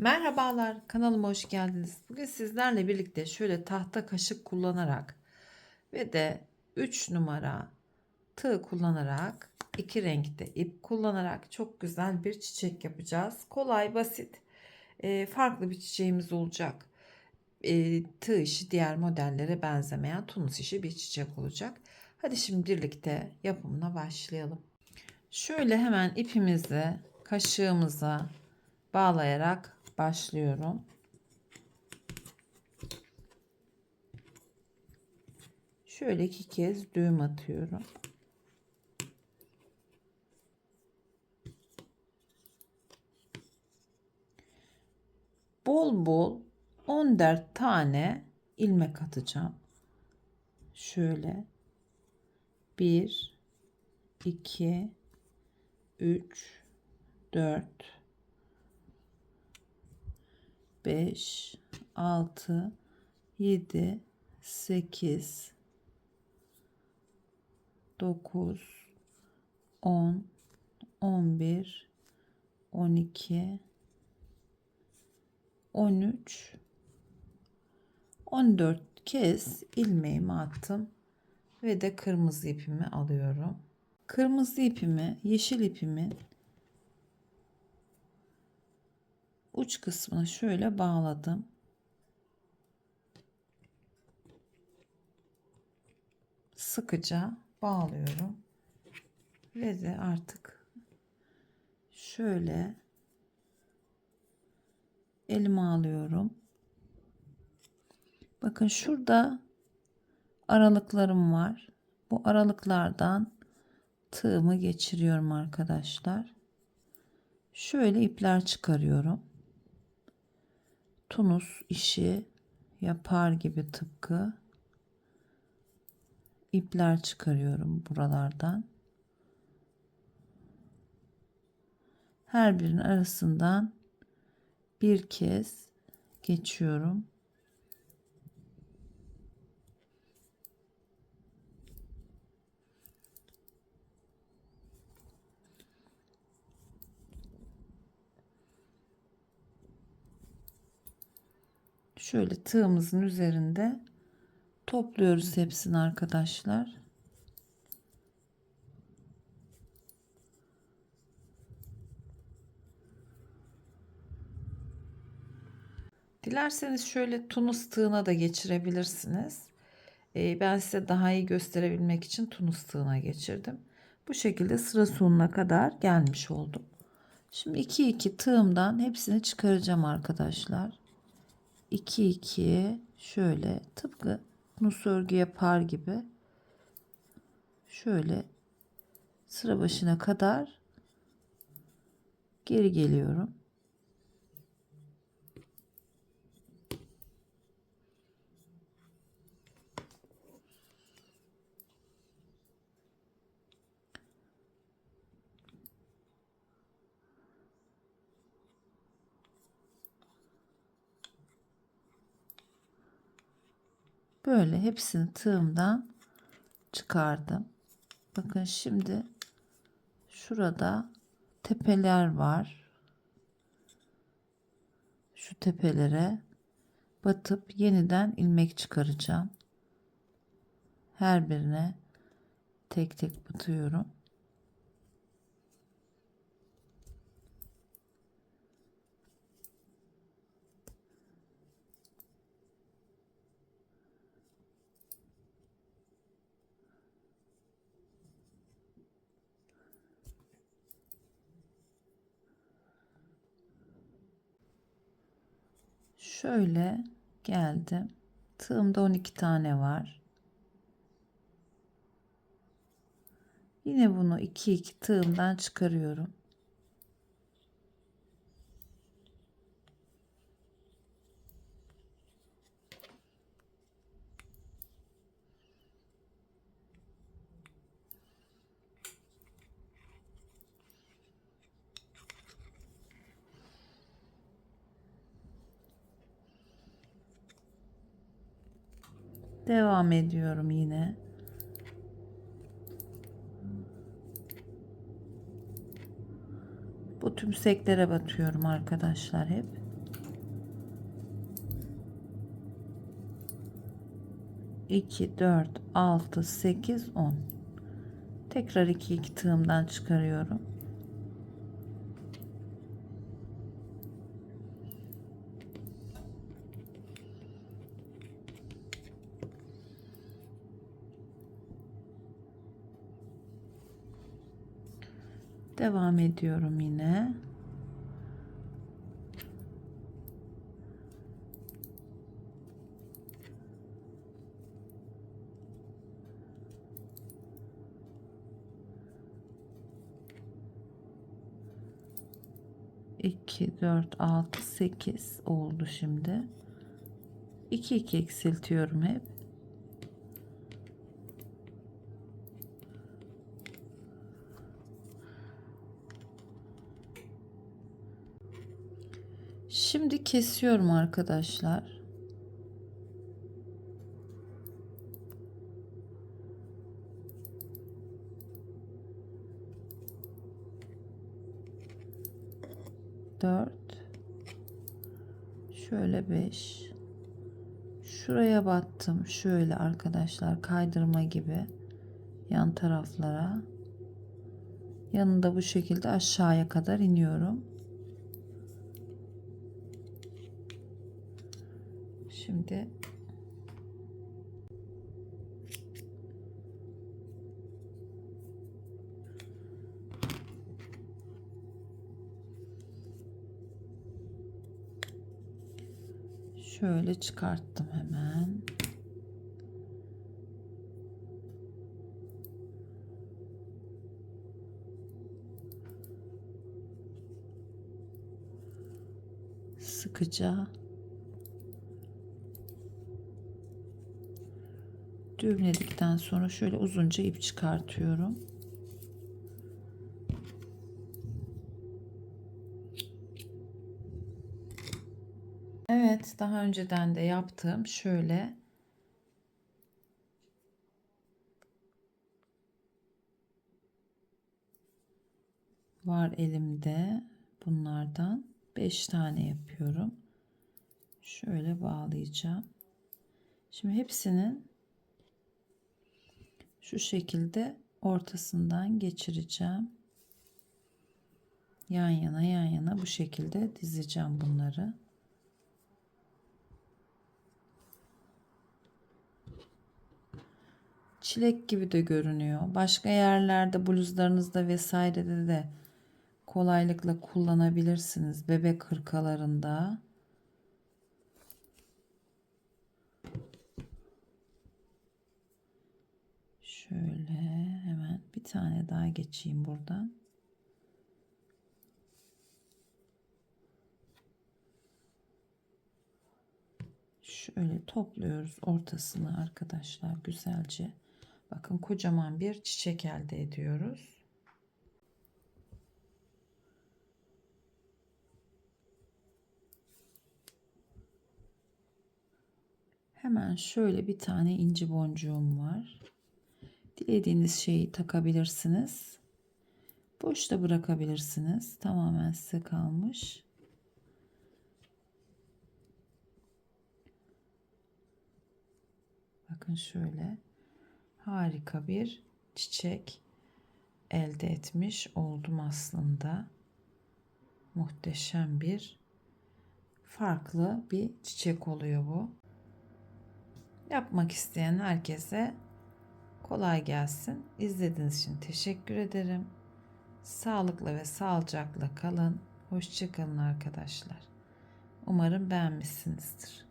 Merhabalar, kanalıma hoş geldiniz. Bugün sizlerle birlikte şöyle tahta kaşık kullanarak ve de 3 numara tığ kullanarak iki renkte ip kullanarak çok güzel bir çiçek yapacağız. Kolay, basit, e, farklı bir çiçeğimiz olacak. E, tığ işi diğer modellere benzemeyen tunus işi bir çiçek olacak. Hadi şimdi birlikte yapımına başlayalım. Şöyle hemen ipimizi kaşığımıza bağlayarak başlıyorum. Şöyle iki kez düğüm atıyorum. Bol bol 14 tane ilmek atacağım. Şöyle 1 2 3 4 5 6 7 8 9 10 11 12 13 14 kez ilmeğimi attım ve de kırmızı ipimi alıyorum. Kırmızı ipimi yeşil ipimin uç kısmına şöyle bağladım. Sıkıca bağlıyorum. Ve de artık şöyle elime alıyorum. Bakın şurada aralıklarım var. Bu aralıklardan tığımı geçiriyorum arkadaşlar. Şöyle ipler çıkarıyorum. Tunus işi yapar gibi tıpkı ipler çıkarıyorum buralardan. Her birinin arasından bir kez geçiyorum. Şöyle tığımızın üzerinde topluyoruz hepsini arkadaşlar. Dilerseniz şöyle tunus tığına da geçirebilirsiniz. Ee, ben size daha iyi gösterebilmek için tunus tığına geçirdim. Bu şekilde sıra sonuna kadar gelmiş oldum. Şimdi 2 2 tığımdan hepsini çıkaracağım arkadaşlar. 2 2 şöyle tıpkı nus örgü yapar gibi şöyle sıra başına kadar geri geliyorum. Böyle hepsini tığımdan çıkardım. Bakın şimdi şurada tepeler var. Şu tepelere batıp yeniden ilmek çıkaracağım. Her birine tek tek batıyorum. Şöyle geldim. Tığımda 12 tane var. Yine bunu 2 2 tığımdan çıkarıyorum. Devam ediyorum yine. Bu tümseklere batıyorum arkadaşlar hep. İki, dört, altı, sekiz, on. Tekrar iki iki tığımdan çıkarıyorum. Devam ediyorum yine. İki, dört, altı, sekiz oldu şimdi. İki iki eksiltiyorum hep. Şimdi kesiyorum arkadaşlar. Dört. Şöyle beş. Şuraya battım. Şöyle arkadaşlar kaydırma gibi yan taraflara. Yanında bu şekilde aşağıya kadar iniyorum. Şimdi şöyle çıkarttım hemen. Sıkıca düğümledikten sonra şöyle uzunca ip çıkartıyorum. Evet, daha önceden de yaptığım şöyle var elimde bunlardan 5 tane yapıyorum. Şöyle bağlayacağım. Şimdi hepsinin şu şekilde ortasından geçireceğim. Yan yana yan yana bu şekilde dizeceğim bunları. Çilek gibi de görünüyor. Başka yerlerde bluzlarınızda vesairede de kolaylıkla kullanabilirsiniz. Bebek hırkalarında. Şöyle hemen bir tane daha geçeyim buradan. Şöyle topluyoruz ortasını arkadaşlar güzelce. Bakın kocaman bir çiçek elde ediyoruz. Hemen şöyle bir tane inci boncuğum var. Dilediğiniz şeyi takabilirsiniz. Boşta bırakabilirsiniz. Tamamen size kalmış. Bakın şöyle harika bir çiçek elde etmiş oldum aslında. Muhteşem bir farklı bir çiçek oluyor bu. Yapmak isteyen herkese kolay gelsin. İzlediğiniz için teşekkür ederim. Sağlıkla ve sağlıcakla kalın. Hoşçakalın arkadaşlar. Umarım beğenmişsinizdir.